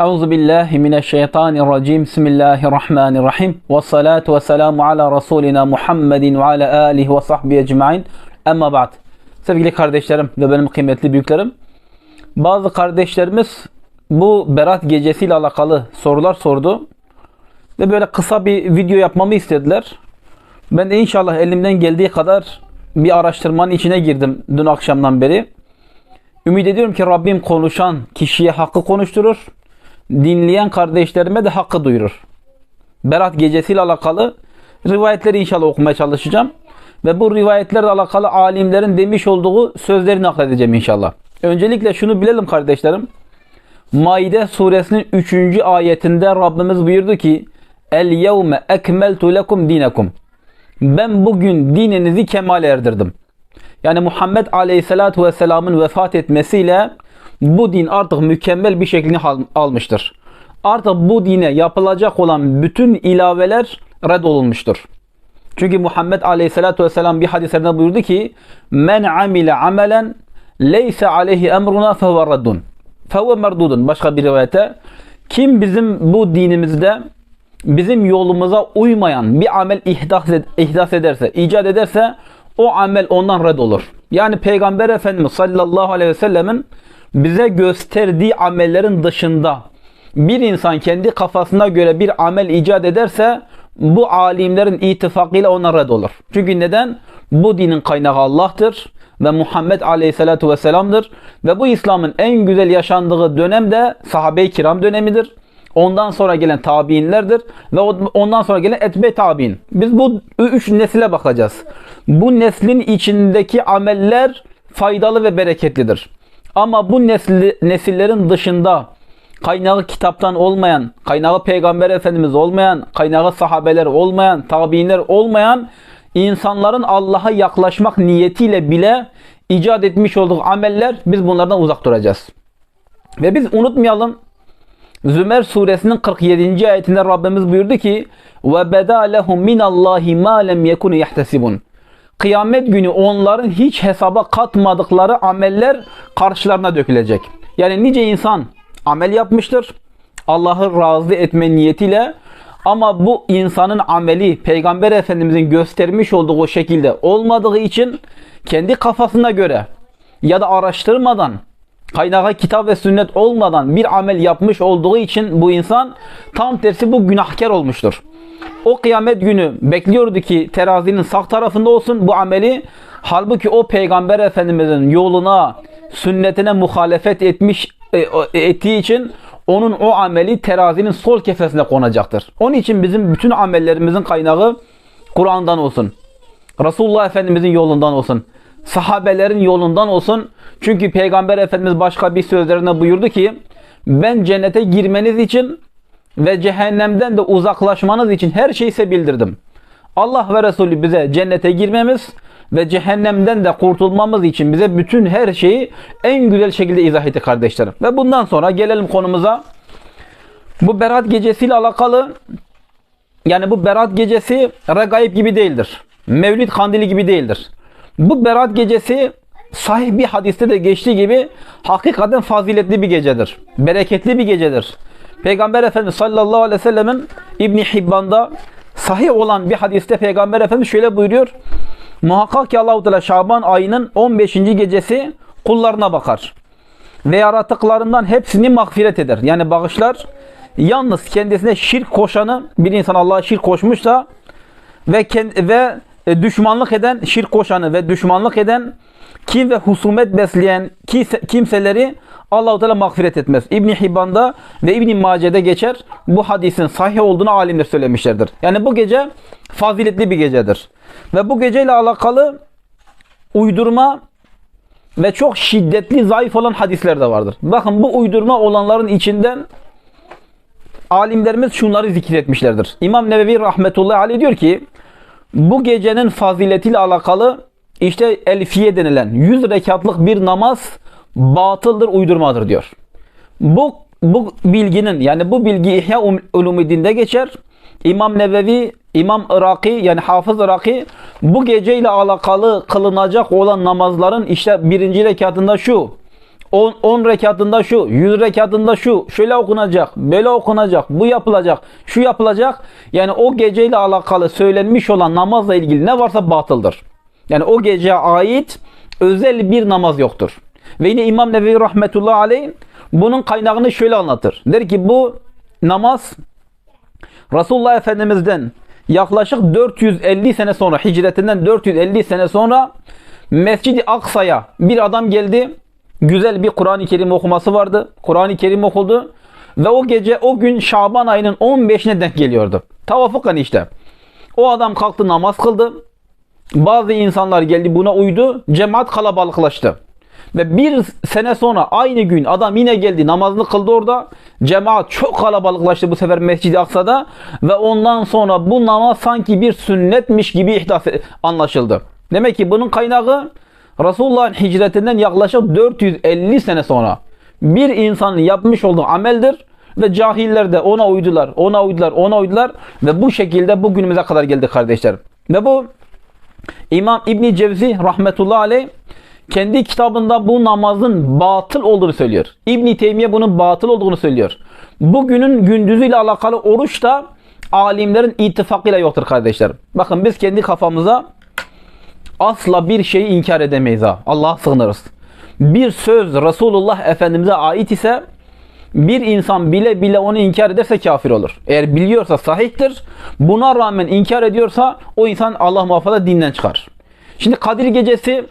Euzu billahi mineşşeytanirracim. Bismillahirrahmanirrahim. Ve salatu ve selamu ala Resulina Muhammedin ve ala alihi ve sahbihi ecmaîn. Amma ba'd. Sevgili kardeşlerim ve benim kıymetli büyüklerim. Bazı kardeşlerimiz bu Berat gecesiyle alakalı sorular sordu. Ve böyle kısa bir video yapmamı istediler. Ben de inşallah elimden geldiği kadar bir araştırmanın içine girdim dün akşamdan beri. Ümit ediyorum ki Rabbim konuşan kişiye hakkı konuşturur. Dinleyen kardeşlerime de hakkı duyurur. Berat gecesiyle alakalı rivayetleri inşallah okumaya çalışacağım. Ve bu rivayetlerle alakalı alimlerin demiş olduğu sözleri nakledeceğim inşallah. Öncelikle şunu bilelim kardeşlerim. Maide suresinin 3. ayetinde Rabbimiz buyurdu ki El yevme ekmeltu lekum dinekum. Ben bugün dininizi kemal erdirdim. Yani Muhammed Aleyhisselatü Vesselam'ın vefat etmesiyle bu din artık mükemmel bir şeklini almıştır. Artık bu dine yapılacak olan bütün ilaveler reddolunmuştur. Çünkü Muhammed Aleyhisselatü Vesselam bir hadislerinde buyurdu ki Men amile amelen leyse aleyhi emruna fehuve reddun. Fehuve merdudun. Başka bir rivayete kim bizim bu dinimizde bizim yolumuza uymayan bir amel ihdas, ed ihdas ederse, icat ederse o amel ondan red olur. Yani Peygamber Efendimiz sallallahu aleyhi ve sellemin bize gösterdiği amellerin dışında bir insan kendi kafasına göre bir amel icat ederse bu alimlerin ittifakıyla ona red olur. Çünkü neden? Bu dinin kaynağı Allah'tır ve Muhammed Aleyhisselatü Vesselam'dır. Ve bu İslam'ın en güzel yaşandığı dönem de sahabe-i kiram dönemidir. Ondan sonra gelen tabiinlerdir ve ondan sonra gelen etbe tabiin. Biz bu üç nesile bakacağız. Bu neslin içindeki ameller faydalı ve bereketlidir. Ama bu nesli, nesillerin dışında kaynağı kitaptan olmayan, kaynağı peygamber efendimiz olmayan, kaynağı sahabeler olmayan, tabiinler olmayan insanların Allah'a yaklaşmak niyetiyle bile icat etmiş olduğu ameller biz bunlardan uzak duracağız. Ve biz unutmayalım Zümer suresinin 47. ayetinde Rabbimiz buyurdu ki ve beda lehum minallahi ma lem yekunu yahtesibun. Kıyamet günü onların hiç hesaba katmadıkları ameller karşılarına dökülecek. Yani nice insan amel yapmıştır. Allah'ı razı etme niyetiyle ama bu insanın ameli Peygamber Efendimizin göstermiş olduğu şekilde olmadığı için kendi kafasına göre ya da araştırmadan kaynağı kitap ve sünnet olmadan bir amel yapmış olduğu için bu insan tam tersi bu günahkar olmuştur. O kıyamet günü bekliyordu ki terazinin sağ tarafında olsun bu ameli. Halbuki o peygamber efendimizin yoluna, sünnetine muhalefet etmiş e, ettiği için onun o ameli terazinin sol kefesine konacaktır. Onun için bizim bütün amellerimizin kaynağı Kur'an'dan olsun. Resulullah Efendimizin yolundan olsun sahabelerin yolundan olsun. Çünkü Peygamber Efendimiz başka bir sözlerine buyurdu ki ben cennete girmeniz için ve cehennemden de uzaklaşmanız için her şeyi size bildirdim. Allah ve Resulü bize cennete girmemiz ve cehennemden de kurtulmamız için bize bütün her şeyi en güzel şekilde izah etti kardeşlerim. Ve bundan sonra gelelim konumuza. Bu Berat gecesiyle alakalı yani bu Berat gecesi regaib gibi değildir. Mevlid kandili gibi değildir. Bu Berat gecesi sahih bir hadiste de geçtiği gibi hakikaten faziletli bir gecedir. Bereketli bir gecedir. Peygamber Efendimiz sallallahu aleyhi ve sellemin İbni Hibban'da sahih olan bir hadiste Peygamber Efendimiz şöyle buyuruyor. Muhakkak ki Allah-u Teala Şaban ayının 15. gecesi kullarına bakar. Ve yaratıklarından hepsini mağfiret eder. Yani bağışlar. Yalnız kendisine şirk koşanı bir insan Allah'a şirk koşmuşsa ve, ve e, düşmanlık eden, şirk koşanı ve düşmanlık eden, kim ve husumet besleyen kimseleri Allah-u Teala mağfiret etmez. İbn Hibban'da ve İbn Mace'de geçer. Bu hadisin sahih olduğunu alimler söylemişlerdir. Yani bu gece faziletli bir gecedir. Ve bu geceyle alakalı uydurma ve çok şiddetli, zayıf olan hadisler de vardır. Bakın bu uydurma olanların içinden alimlerimiz şunları zikretmişlerdir. İmam Nevevi rahmetullahi aleyh diyor ki bu gecenin faziletiyle alakalı işte elfiye denilen 100 rekatlık bir namaz batıldır, uydurmadır diyor. Bu bu bilginin yani bu bilgi İhya Ulumuddin'de geçer. İmam Nevevi, İmam Iraki yani Hafız Iraki bu geceyle alakalı kılınacak olan namazların işte birinci rekatında şu 10, 10 rekatında şu, 100 rekatında şu, şöyle okunacak, böyle okunacak, bu yapılacak, şu yapılacak. Yani o geceyle alakalı söylenmiş olan namazla ilgili ne varsa batıldır. Yani o geceye ait özel bir namaz yoktur. Ve yine İmam Nevevi rahmetullahi aleyh bunun kaynağını şöyle anlatır. Der ki bu namaz Resulullah Efendimiz'den yaklaşık 450 sene sonra hicretinden 450 sene sonra Mescid-i Aksa'ya bir adam geldi. Güzel bir Kur'an-ı Kerim okuması vardı. Kur'an-ı Kerim okuldu. Ve o gece o gün Şaban ayının 15'ine denk geliyordu. Tavafukan işte. O adam kalktı namaz kıldı. Bazı insanlar geldi buna uydu. Cemaat kalabalıklaştı. Ve bir sene sonra aynı gün adam yine geldi namazını kıldı orada. Cemaat çok kalabalıklaştı bu sefer Mescid-i Aksa'da. Ve ondan sonra bu namaz sanki bir sünnetmiş gibi ihdas anlaşıldı. Demek ki bunun kaynağı Resulullah'ın hicretinden yaklaşık 450 sene sonra bir insanın yapmış olduğu ameldir ve cahiller de ona uydular, ona uydular, ona uydular ve bu şekilde bugünümüze kadar geldi kardeşlerim. Ve bu İmam İbni Cevzi rahmetullahi aleyh kendi kitabında bu namazın batıl olduğunu söylüyor. İbni Teymiye bunun batıl olduğunu söylüyor. Bugünün gündüzüyle alakalı oruç da alimlerin ittifakıyla yoktur kardeşlerim. Bakın biz kendi kafamıza asla bir şeyi inkar edemeyiz ha. Allah'a sığınırız. Bir söz Resulullah Efendimiz'e ait ise bir insan bile bile onu inkar ederse kafir olur. Eğer biliyorsa sahihtir. Buna rağmen inkar ediyorsa o insan Allah muhafaza dinden çıkar. Şimdi Kadir gecesi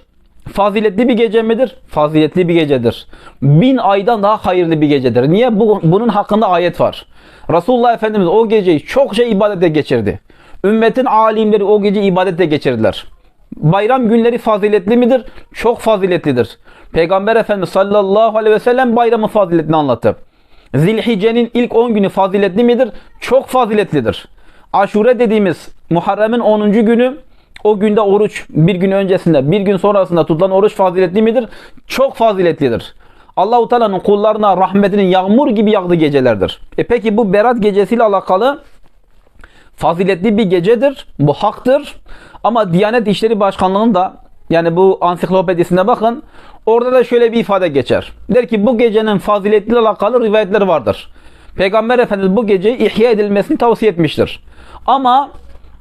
faziletli bir gece midir? Faziletli bir gecedir. Bin aydan daha hayırlı bir gecedir. Niye? Bu, bunun hakkında ayet var. Resulullah Efendimiz o geceyi çokça ibadete geçirdi. Ümmetin alimleri o gece ibadete geçirdiler. Bayram günleri faziletli midir? Çok faziletlidir. Peygamber Efendimiz sallallahu aleyhi ve sellem bayramın faziletini anlattı. Zilhice'nin ilk 10 günü faziletli midir? Çok faziletlidir. Aşure dediğimiz Muharrem'in 10. günü o günde oruç bir gün öncesinde bir gün sonrasında tutulan oruç faziletli midir? Çok faziletlidir. Allahu Teala'nın kullarına rahmetinin yağmur gibi yağdığı gecelerdir. E peki bu Berat gecesiyle alakalı faziletli bir gecedir. Bu haktır. Ama Diyanet İşleri Başkanlığı'nın da yani bu ansiklopedisine bakın. Orada da şöyle bir ifade geçer. Der ki bu gecenin faziletli alakalı rivayetler vardır. Peygamber Efendimiz bu geceyi ihya edilmesini tavsiye etmiştir. Ama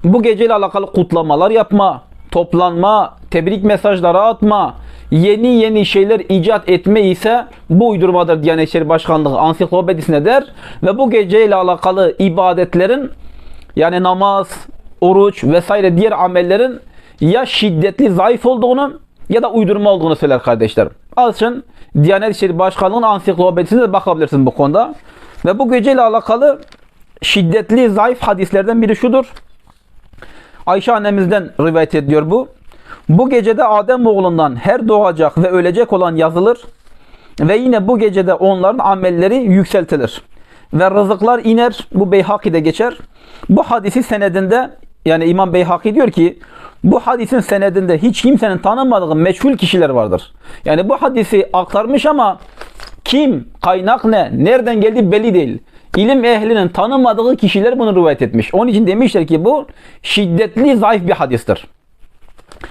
bu geceyle alakalı kutlamalar yapma, toplanma, tebrik mesajları atma, yeni yeni şeyler icat etme ise bu uydurmadır Diyanet İşleri Başkanlığı ansiklopedisine der. Ve bu geceyle alakalı ibadetlerin yani namaz, oruç vesaire diğer amellerin ya şiddetli zayıf olduğunu ya da uydurma olduğunu söyler kardeşlerim. Açın Diyanet İşleri Başkanlığı'nın ansiklopedisine de bakabilirsiniz bu konuda. Ve bu geceyle alakalı şiddetli zayıf hadislerden biri şudur. Ayşe annemizden rivayet ediyor bu. Bu gecede Adem oğlundan her doğacak ve ölecek olan yazılır ve yine bu gecede onların amelleri yükseltilir. Ve rızıklar iner. Bu Beyhaki'de geçer. Bu hadisi senedinde yani İmam Beyhaki diyor ki bu hadisin senedinde hiç kimsenin tanımadığı meçhul kişiler vardır. Yani bu hadisi aktarmış ama kim, kaynak ne, nereden geldi belli değil. İlim ehlinin tanımadığı kişiler bunu rivayet etmiş. Onun için demişler ki bu şiddetli zayıf bir hadistir.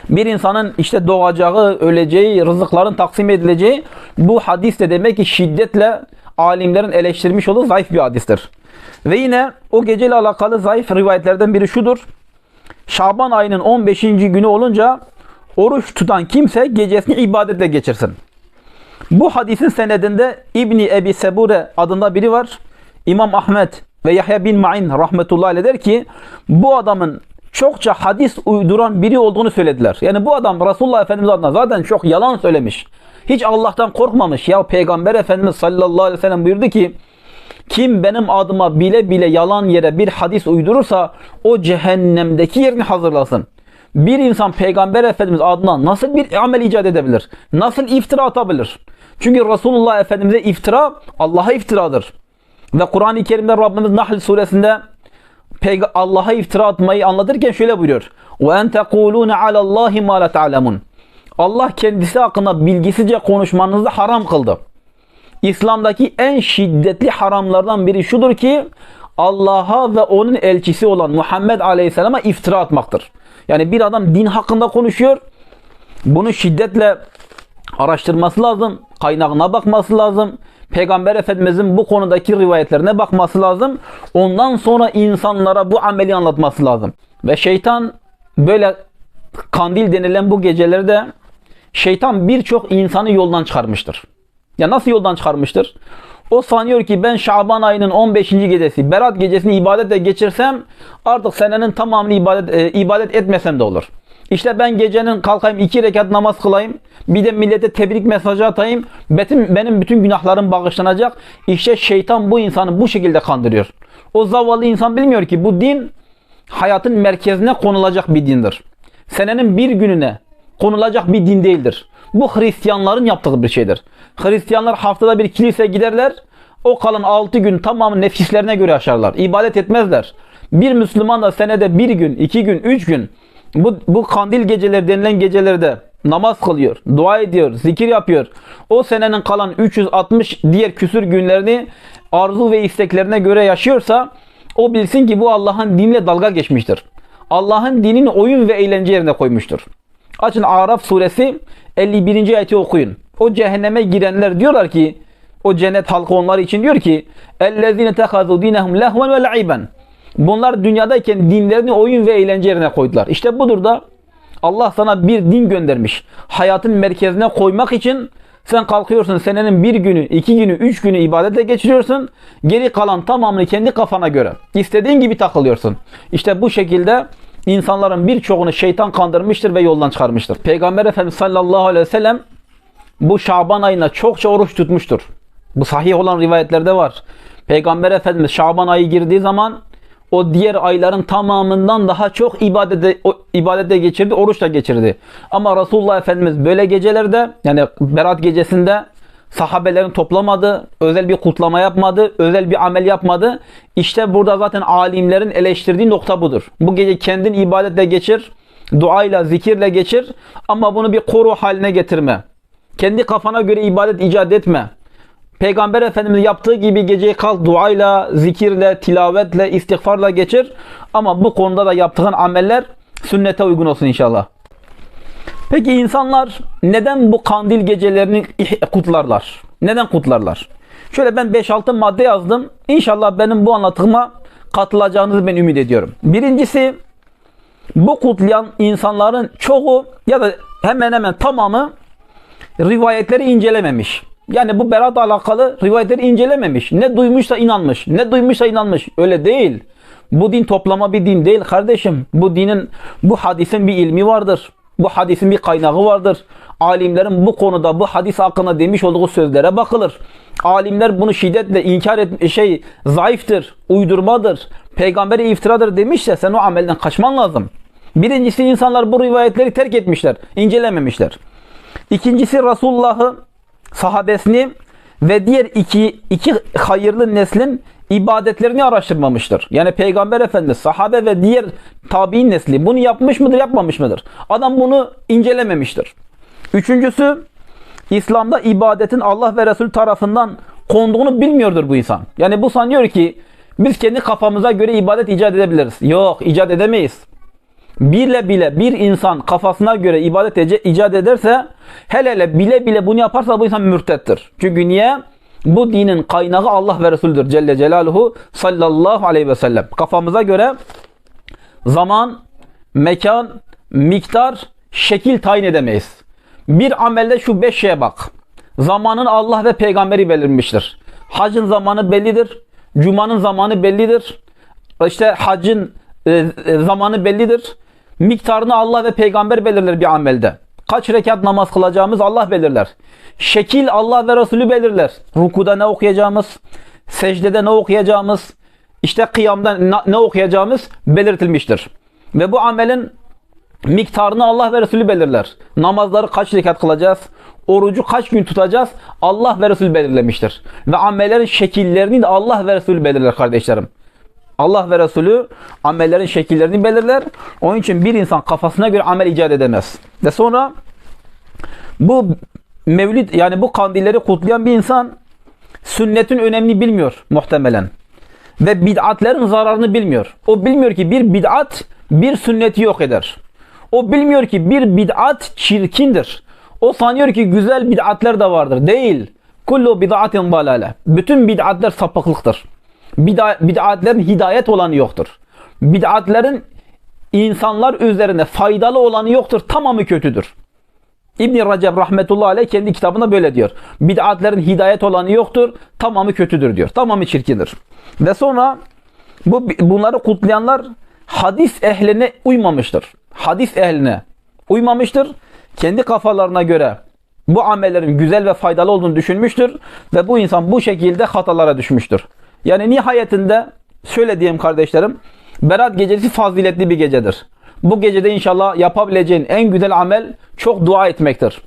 Bir insanın işte doğacağı, öleceği, rızıkların taksim edileceği bu hadis de demek ki şiddetle alimlerin eleştirmiş olduğu zayıf bir hadistir. Ve yine o geceyle alakalı zayıf rivayetlerden biri şudur. Şaban ayının 15. günü olunca oruç tutan kimse gecesini ibadetle geçirsin. Bu hadisin senedinde İbni Ebi Sebure adında biri var. İmam Ahmet ve Yahya bin Ma'in rahmetullahi aleyh der ki bu adamın çokça hadis uyduran biri olduğunu söylediler. Yani bu adam Resulullah Efendimiz adına zaten çok yalan söylemiş. Hiç Allah'tan korkmamış. Ya Peygamber Efendimiz sallallahu aleyhi ve sellem buyurdu ki kim benim adıma bile bile yalan yere bir hadis uydurursa o cehennemdeki yerini hazırlasın. Bir insan Peygamber Efendimiz adına nasıl bir amel icat edebilir? Nasıl iftira atabilir? Çünkü Resulullah Efendimiz'e iftira Allah'a iftiradır. Ve Kur'an-ı Kerim'de Rabbimiz Nahl suresinde Allah'a iftira atmayı anlatırken şöyle buyuruyor. وَاَنْ تَقُولُونَ عَلَى اللّٰهِ مَا لَا تَعْلَمُونَ Allah kendisi hakkında bilgisizce konuşmanızı haram kıldı. İslam'daki en şiddetli haramlardan biri şudur ki Allah'a ve onun elçisi olan Muhammed Aleyhisselam'a iftira atmaktır. Yani bir adam din hakkında konuşuyor. Bunu şiddetle araştırması lazım. kaynağına bakması lazım. Peygamber Efendimizin bu konudaki rivayetlerine bakması lazım. Ondan sonra insanlara bu ameli anlatması lazım. Ve şeytan böyle kandil denilen bu gecelerde şeytan birçok insanı yoldan çıkarmıştır. Ya nasıl yoldan çıkarmıştır? O sanıyor ki ben Şaban ayının 15. gecesi, Berat gecesini ibadetle geçirsem artık senenin tamamını ibadet, e, ibadet etmesem de olur. İşte ben gecenin kalkayım iki rekat namaz kılayım. Bir de millete tebrik mesajı atayım. Benim, benim bütün günahlarım bağışlanacak. İşte şeytan bu insanı bu şekilde kandırıyor. O zavallı insan bilmiyor ki bu din hayatın merkezine konulacak bir dindir. Senenin bir gününe konulacak bir din değildir. Bu Hristiyanların yaptığı bir şeydir. Hristiyanlar haftada bir kilise giderler. O kalan 6 gün tamamı nefislerine göre yaşarlar. İbadet etmezler. Bir Müslüman da senede bir gün, iki gün, üç gün bu, bu kandil geceleri denilen gecelerde namaz kılıyor, dua ediyor, zikir yapıyor. O senenin kalan 360 diğer küsür günlerini arzu ve isteklerine göre yaşıyorsa o bilsin ki bu Allah'ın dinle dalga geçmiştir. Allah'ın dinini oyun ve eğlence yerine koymuştur. Açın Araf suresi 51. ayeti okuyun. O cehenneme girenler diyorlar ki o cennet halkı onlar için diyor ki اَلَّذِينَ تَخَذُوا دِينَهُمْ لَهْوًا وَلَعِبًا Bunlar dünyadayken dinlerini oyun ve eğlence yerine koydular. İşte budur da Allah sana bir din göndermiş. Hayatın merkezine koymak için sen kalkıyorsun senenin bir günü, iki günü, üç günü ibadetle geçiriyorsun. Geri kalan tamamını kendi kafana göre istediğin gibi takılıyorsun. İşte bu şekilde insanların birçoğunu şeytan kandırmıştır ve yoldan çıkarmıştır. Peygamber Efendimiz sallallahu aleyhi ve sellem bu Şaban ayına çokça oruç tutmuştur. Bu sahih olan rivayetlerde var. Peygamber Efendimiz Şaban ayı girdiği zaman o diğer ayların tamamından daha çok ibadete, o, ibadete geçirdi, oruçla geçirdi. Ama Resulullah Efendimiz böyle gecelerde yani Berat gecesinde sahabelerin toplamadı, özel bir kutlama yapmadı, özel bir amel yapmadı. İşte burada zaten alimlerin eleştirdiği nokta budur. Bu gece kendin ibadetle geçir, duayla, zikirle geçir ama bunu bir koru haline getirme. Kendi kafana göre ibadet icat etme. Peygamber Efendimiz yaptığı gibi geceyi kalk duayla, zikirle, tilavetle, istiğfarla geçir. Ama bu konuda da yaptığın ameller sünnete uygun olsun inşallah. Peki insanlar neden bu kandil gecelerini kutlarlar? Neden kutlarlar? Şöyle ben 5-6 madde yazdım. İnşallah benim bu anlatıma katılacağınızı ben ümit ediyorum. Birincisi bu kutlayan insanların çoğu ya da hemen hemen tamamı rivayetleri incelememiş. Yani bu berat alakalı rivayetleri incelememiş. Ne duymuşsa inanmış. Ne duymuşsa inanmış. Öyle değil. Bu din toplama bir din değil kardeşim. Bu dinin, bu hadisin bir ilmi vardır. Bu hadisin bir kaynağı vardır. Alimlerin bu konuda bu hadis hakkında demiş olduğu sözlere bakılır. Alimler bunu şiddetle inkar et şey zayıftır, uydurmadır, peygambere iftiradır demişse sen o amelden kaçman lazım. Birincisi insanlar bu rivayetleri terk etmişler, incelememişler. İkincisi Resulullah'ı, sahabesini ve diğer iki, iki hayırlı neslin ibadetlerini araştırmamıştır. Yani Peygamber Efendimiz, sahabe ve diğer tabi'in nesli bunu yapmış mıdır, yapmamış mıdır? Adam bunu incelememiştir. Üçüncüsü, İslam'da ibadetin Allah ve Resul tarafından konduğunu bilmiyordur bu insan. Yani bu sanıyor ki biz kendi kafamıza göre ibadet icat edebiliriz. Yok, icat edemeyiz. Bile bile bir insan kafasına göre ibadet icat ederse hele hele bile bile bunu yaparsa bu insan mürtettir. Çünkü niye? Bu dinin kaynağı Allah ve Resulüdür Celle Celaluhu sallallahu aleyhi ve sellem. Kafamıza göre zaman, mekan, miktar, şekil tayin edemeyiz. Bir amelde şu beş şeye bak. Zamanın Allah ve peygamberi belirmiştir. Hacın zamanı bellidir. Cuma'nın zamanı bellidir. İşte hacın e, e, zamanı bellidir. Miktarını Allah ve peygamber belirler bir amelde. Kaç rekat namaz kılacağımız Allah belirler. Şekil Allah ve Resulü belirler. Rukuda ne okuyacağımız, secdede ne okuyacağımız, işte kıyamda ne okuyacağımız belirtilmiştir. Ve bu amelin miktarını Allah ve Resulü belirler. Namazları kaç rekat kılacağız, orucu kaç gün tutacağız Allah ve Resulü belirlemiştir. Ve amellerin şekillerini de Allah ve Resulü belirler kardeşlerim. Allah ve Resulü amellerin şekillerini belirler. Onun için bir insan kafasına göre amel icat edemez. Ve sonra bu mevlid yani bu kandilleri kutlayan bir insan sünnetin önemini bilmiyor muhtemelen. Ve bid'atlerin zararını bilmiyor. O bilmiyor ki bir bid'at bir sünneti yok eder. O bilmiyor ki bir bid'at çirkindir. O sanıyor ki güzel bid'atler de vardır. Değil. Kullu bid'atin dalale. Bütün bid'atler sapıklıktır. Bid'a, bid'atlerin hidayet olanı yoktur. Bid'atlerin insanlar üzerine faydalı olanı yoktur. Tamamı kötüdür. İbn Recep rahmetullahi aleyh kendi kitabında böyle diyor. Bid'atlerin hidayet olanı yoktur. Tamamı kötüdür diyor. Tamamı çirkindir. Ve sonra bu bunları kutlayanlar hadis ehline uymamıştır. Hadis ehline uymamıştır. Kendi kafalarına göre bu amellerin güzel ve faydalı olduğunu düşünmüştür ve bu insan bu şekilde hatalara düşmüştür. Yani nihayetinde şöyle diyeyim kardeşlerim. Berat gecesi faziletli bir gecedir. Bu gecede inşallah yapabileceğin en güzel amel çok dua etmektir.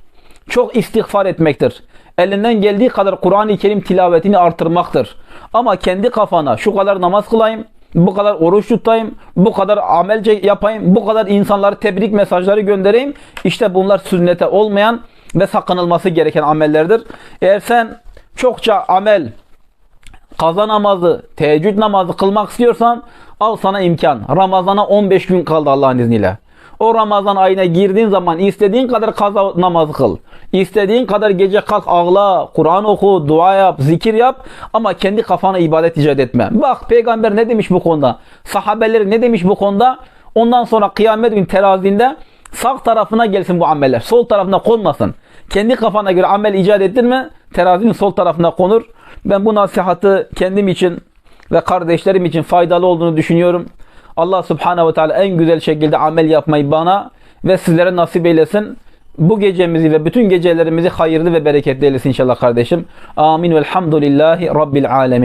Çok istiğfar etmektir. Elinden geldiği kadar Kur'an-ı Kerim tilavetini artırmaktır. Ama kendi kafana şu kadar namaz kılayım, bu kadar oruç tutayım, bu kadar amelce yapayım, bu kadar insanlara tebrik mesajları göndereyim. İşte bunlar sünnete olmayan ve sakınılması gereken amellerdir. Eğer sen çokça amel, kaza namazı, teheccüd namazı kılmak istiyorsan al sana imkan. Ramazana 15 gün kaldı Allah'ın izniyle. O Ramazan ayına girdiğin zaman istediğin kadar kaza namazı kıl. İstediğin kadar gece kalk ağla, Kur'an oku, dua yap, zikir yap ama kendi kafana ibadet icat etme. Bak peygamber ne demiş bu konuda? Sahabeleri ne demiş bu konuda? Ondan sonra kıyamet gün terazinde sağ tarafına gelsin bu ameller. Sol tarafına konmasın. Kendi kafana göre amel icat ettin mi terazinin sol tarafına konur. Ben bu nasihatı kendim için ve kardeşlerim için faydalı olduğunu düşünüyorum. Allah subhanehu ve teala en güzel şekilde amel yapmayı bana ve sizlere nasip eylesin. Bu gecemizi ve bütün gecelerimizi hayırlı ve bereketli eylesin inşallah kardeşim. Amin velhamdülillahi rabbil alemin.